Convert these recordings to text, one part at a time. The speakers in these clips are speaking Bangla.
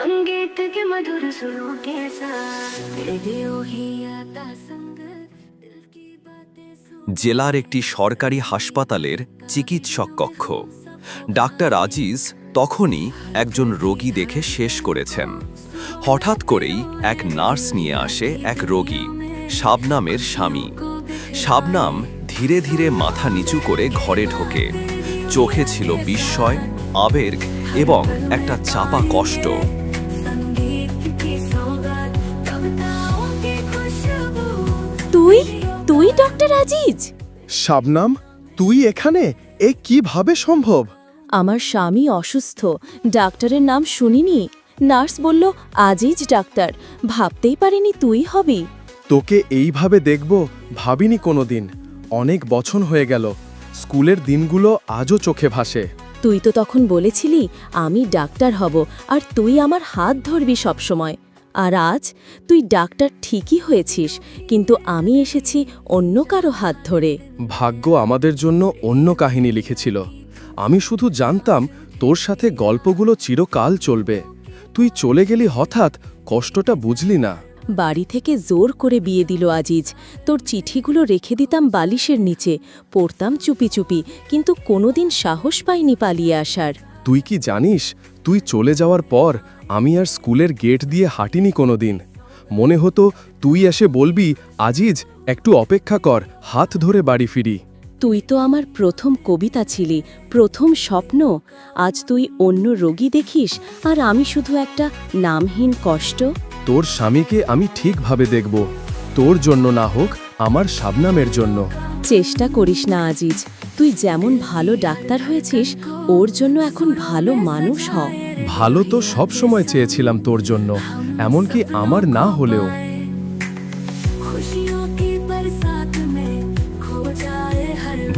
संगीत के मधुर सुरों के साथ रेडियो ही आता संग दिल की बातें सुन জেলার একটি সরকারি হাসপাতালের চিকিৎসক কক্ষ ডাক্তার আজিজ তখনই একজন রোগী দেখে শেষ করেছেন হঠাৎ করেই এক নার্স নিয়ে আসে এক রোগী শাবনামের স্বামী শাবনাম ধীরে ধীরে মাথা নিচু করে ঘরে ঢোকে চোখে ছিল বিস্ময় আবেগ এবং একটা চাপা কষ্ট ডক্টর আজিজ। শাবনাম তুই এখানে? এ কীভাবে সম্ভব? আমার স্বামী অসুস্থ। ডাক্তারের নাম শুনিনি। নার্স বলল আজিজ ডাক্তার। ভাবতেই পারিনি তুই হবি। তোকে এইভাবে দেখব ভাবিনি কোনোদিন। অনেক বছর হয়ে গেল। স্কুলের দিনগুলো আজও চোখে ভাসে। তুই তো তখন বলেছিলি আমি ডাক্তার হব। আর তুই আমার হাত ধরবি সবসময়। আর আজ তুই ডাক্তার ঠিকই হয়েছিস কিন্তু আমি এসেছি অন্য কারও হাত ধরে। ভাগ্য আমাদের জন্য অন্য কাহিনী লিখেছিল। আমি শুধু জানতাম তোর সাথে গল্পগুলো চিরকাল চলবে। তুই চলে গেলি হঠাৎ কষ্টটা বুঝলি না। বাড়ি থেকে জোর করে বিয়ে দিল আজিজ। তোর চিঠিগুলো রেখে দিতাম বালিশের নিচে পড়তাম চুপি চুপি কিন্তু কোনোদিন সাহস পাইনি পালিয়ে আসার। তুই কি জানিস তুই চলে যাওয়ার পর আমি আর স্কুলের গেট দিয়ে হাঁটিনি কোনোদিন। মনে হতো তুই এসে বলবি আজিজ একটু অপেক্ষা কর হাত ধরে বাড়ি ফিরি। তুই তো আমার প্রথম কবিতা ছিলি প্রথম স্বপ্ন। আজ তুই অন্য রোগী দেখিস আর আমি শুধু একটা নামহীন কষ্ট। তোর স্বামীকে আমি ঠিকভাবে দেখব। তোর জন্য না হোক আমার শাবনামের জন্য। চেষ্টা করিস না আজিজ। তুই যেমন ভালো ডাক্তার হয়েছিস ওর জন্য এখন ভালো মানুষ হ। ভালো তো সব সময় চেয়েছিলাম তোর জন্য এমনকি আমার না হলেও।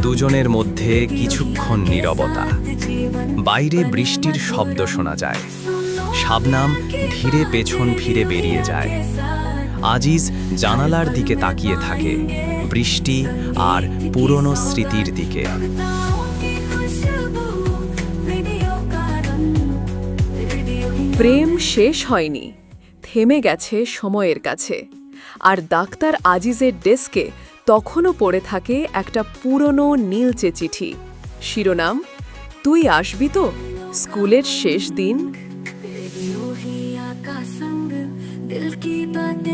দুজনের মধ্যে কিছুক্ষণ নীরবতা। বাইরে বৃষ্টির শব্দ শোনা যায়। শাবনাম ধীরে পেছন ফিরে বেরিয়ে যায়। আজিজ জানালার দিকে তাকিয়ে থাকে, বৃষ্টি আর পুরনো স্মৃতির দিকে। প্রেম শেষ হয়নি, থেমে গেছে সময়ের কাছে। আর ডাক্তার আজিজের ডেস্কে তখনও পড়ে থাকে একটা পুরনো নীলচে চিঠি। শিরোনাম, তুই আসবি তো? স্কুলের শেষ দিন